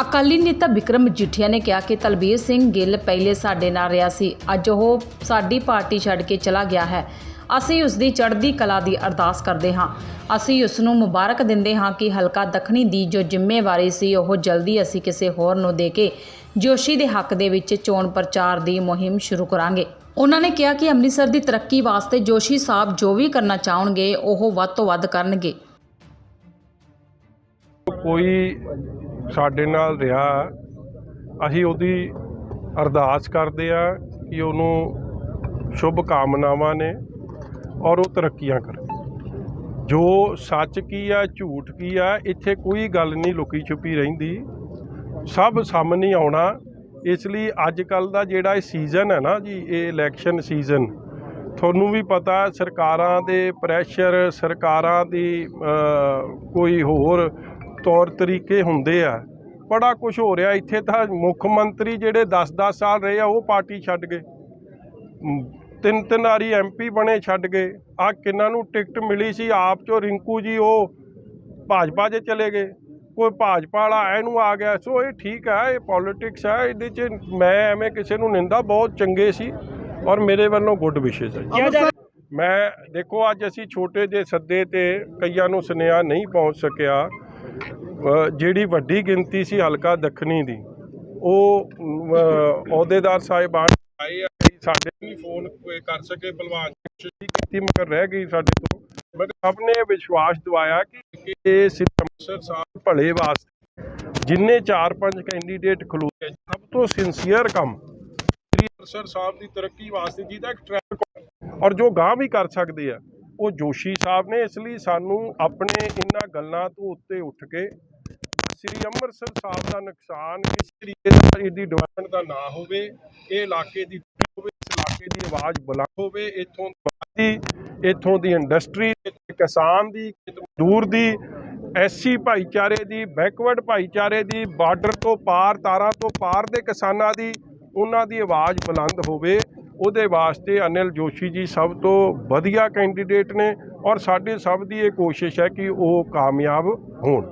ਅਕਾਲੀ ਨੇਤਾ ਵਿਕਰਮ ਮਜੀਠੀਆ ਨੇ ਕਿਹਾ ਕਿ ਤਲਬੀਰ ਸਿੰਘ ਗਿੱਲ ਪਹਿਲੇ ਸਾਡੇ ਨਾਲ ਰਿਹਾ ਸੀ। ਅੱਜ ਉਹ ਸਾਡੀ ਪਾਰਟੀ ਛੱਡ ਕੇ ਚਲਾ ਗਿਆ ਹੈ। ਅਸੀਂ ਉਸ ਦੀ ਚੜ੍ਹਦੀ ਕਲਾ ਦੀ ਅਰਦਾਸ ਕਰਦੇ ਹਾਂ। ਅਸੀਂ ਉਸ ਨੂੰ ਮੁਬਾਰਕ ਦਿੰਦੇ ਹਾਂ ਕਿ ਹਲਕਾ ਦੱਖਣੀ ਦੀ ਜੋ ਜ਼ਿੰਮੇਵਾਰੀ ਸੀ, ਉਹ ਜਲਦੀ ਅਸੀਂ ਕਿਸੇ ਹੋਰ ਨੂੰ ਦੇ ਕੇ ਜੋਸ਼ੀ ਦੇ ਹੱਕ ਦੇ ਵਿੱਚ ਚੋਣ ਪ੍ਰਚਾਰ ਦੀ ਮੁਹਿੰਮ ਸ਼ੁਰੂ ਕਰਾਂਗੇ। ਉਹਨਾਂ ਨੇ ਕਿਹਾ ਕਿ ਅੰਮ੍ਰਿਤਸਰ ਦੀ ਤਰੱਕੀ ਵਾਸਤੇ ਜੋਸ਼ੀ ਸਾਹਿਬ ਜੋ ਵੀ ਕਰਨਾ ਚਾਹਣਗੇ, ਉਹ ਵੱਧ ਤੋਂ ਵੱਧ ਕਰਨਗੇ। ਕੋਈ ਸਾਡੇ ਨਾਲ ਰਿਹਾ। ਅਸੀਂ ਉਹਦੀ ਅਰਦਾਸ ਕਰਦੇ ਆ ਕਿ ਉਹਨੂੰ ਸ਼ੁਭ ਕਾਮਨਾਵਾਂ ਨੇ ਔਰ ਉਹ ਤਰੱਕੀਆਂ ਕਰੇ। ਜੋ ਸੱਚ ਕੀ ਆ, ਝੂਠ ਕੀ ਆ, ਇੱਥੇ ਕੋਈ ਗੱਲ ਨਹੀਂ ਲੁਕੀ ਛੁਪੀ ਰਹਿੰਦੀ। ਸਭ ਸਾਹਮਣੇ ਆਉਣਾ। ਇਸ ਲਈ ਅੱਜ ਕੱਲ ਦਾ ਜਿਹੜਾ ਇਹ ਸੀਜ਼ਨ ਹੈ ਨਾ ਜੀ, ਇਹ ਇਲੈਕਸ਼ਨ ਸੀਜ਼ਨ ਤੁਹਾਨੂੰ ਵੀ ਪਤਾ ਸਰਕਾਰਾਂ ਦੇ ਪ੍ਰੈਸ਼ਰ ਸਰਕਾਰਾਂ ਦੀ ਕੋਈ ਹੋਰ ਤੌਰ ਤਰੀਕੇ ਹੁੰਦੇ ਆ। ਬੜਾ ਕੁਝ ਹੋ ਰਿਹਾ। ਇੱਥੇ ਤਾਂ ਮੁੱਖ ਮੰਤਰੀ ਜਿਹੜੇ 10-10 ਸਾਲ ਰਹੇ ਆ ਉਹ ਪਾਰਟੀ ਛੱਡ ਗਏ। ਤਿੰਨ ਤਿੰਨ ਵਾਰੀ ਐਮਪੀ ਬਣੇ ਛੱਡ ਗਏ। ਆ ਕਿੰਨਾਂ ਨੂੰ ਟਿਕਟ ਮਿਲੀ ਸੀ? ਆਪ ਚੋਂ ਰਿੰਕੂ ਜੀ ਉਹ ਭਾਜਪਾ 'ਚ ਚਲੇ ਗਏ। ਕੋਈ ਭਾਜਪਾ ਵਾਲਾ ਇਹਨੂੰ ਆ ਗਿਆ। ਸੋ ਇਹ ਠੀਕ ਹੈ ਇਹ ਪੋਲਿਟਿਕਸ ਹੈ। ਇਹਦੇ 'ਚ ਮੈਂ ਐਵੇਂ ਕਿਸੇ ਨੂੰ ਨਿੰਦਾ ਬਹੁਤ ਚੰਗੇ ਸੀ। ਔਰ ਮੇਰੇ ਵੱਲੋਂ ਗੁੱਡ ਵਿਸ਼ੇਸ ਹੈ ਮੈਂ ਦੇਖੋ ਅੱਜ ਅਸੀਂ ਛੋਟੇ ਜਿਹੇ ਸੱਦੇ ਤੇ ਕਈਆਂ ਨੂੰ ਸੁਨੇਹਾ ਨਹੀਂ ਪਹੁੰਚ ਸਕਿਆ। ਜਿਹੜੀ ਵੱਡੀ ਗਿਣਤੀ ਸੀ ਹਲਕਾ ਦੱਖਣੀ ਦੀ ਉਹ ਅਹੁਦੇਦਾਰ ਸਾਹਿਬਾਨ ਆਏ ਸਾਡੇ ਨਹੀਂ ਫੋਨ ਕਰ ਸਕੇ ਬਲਵਾਨ ਜੀ ਕੀਤੀ ਮਗਰ ਰਹਿ ਗਈ ਸਾਡੇ ਤੋਂ। ਮਗਰ ਸਭ ਨੇ ਵਿਸ਼ਵਾਸ ਦਿਵਾਇਆ ਕਿ ਇਹ ਸਿੱਖ ਅੰਮ੍ਰਿਤਸਰ ਸਾਹਿਬ ਭਲੇ ਵਾਸਤੇ ਜਿੰਨੇ 4-5 ਕੈਂਡੀਡੇਟ ਖਲੋਤੇ ਸਭ ਤੋਂ ਸਿੰਸੀਅਰ ਕੰਮ ਸ੍ਰੀ ਅੰਮ੍ਰਿਤਸਰ ਸਾਹਿਬ ਦੀ ਤਰੱਕੀ ਵਾਸਤੇ ਜਿਹਦਾ ਇੱਕ ਟਰੈਕ ਔਰ ਜੋ ਗਾਂ ਵੀ ਕਰ ਸਕਦੇ ਆ ਉਹ ਜੋਸ਼ੀ ਸਾਹਿਬ ਨੇ, ਇਸ ਲਈ ਸਾਨੂੰ ਆਪਣੇ ਇਹਨਾਂ ਗੱਲਾਂ ਤੋਂ ਉੱਤੇ ਉੱਠ ਕੇ ਸ੍ਰੀ ਅੰਮ੍ਰਿਤਸਰ ਸਾਹਿਬ ਦਾ ਨੁਕਸਾਨ, ਇਸ ਤਰੀਕੇ ਨਾਲ ਇਹਦੀ ਡਿਵੈਲਪਮੈਂਟ ਦਾ ਨਾ ਹੋਵੇ, ਇਹ ਇਲਾਕੇ ਦੀ ਹੋਵੇ, ਇਸ ਇਲਾਕੇ ਦੀ ਆਵਾਜ਼ ਬੁਲੰਦ ਹੋਵੇ, ਇੱਥੋਂ ਦੀ ਇੱਥੋਂ ਦੀ ਇੰਡਸਟਰੀ ਕਿਸਾਨ ਦੀ ਮਜ਼ਦੂਰ ਦੀ, ਐਸੀ ਭਾਈਚਾਰੇ ਦੀ ਬੈਕਵਰਡ ਭਾਈਚਾਰੇ ਦੀ ਬਾਰਡਰ ਤੋਂ ਪਾਰ, ਤਾਰਾਂ ਤੋਂ ਪਾਰ ਦੇ ਕਿਸਾਨਾਂ ਦੀ, ਉਹਨਾਂ ਦੀ ਆਵਾਜ਼ ਬੁਲੰਦ ਹੋਵੇ ਉਹਦੇ ਵਾਸਤੇ ਅਨਿਲ ਜੋਸ਼ੀ ਜੀ ਸਭ ਤੋਂ ਵਧੀਆ ਕੈਂਡੀਡੇਟ ਨੇ ਔਰ ਸਾਡੇ ਸਭ ਦੀ ਇਹ ਕੋਸ਼ਿਸ਼ ਹੈ ਕਿ ਉਹ ਕਾਮਯਾਬ ਹੋਣ।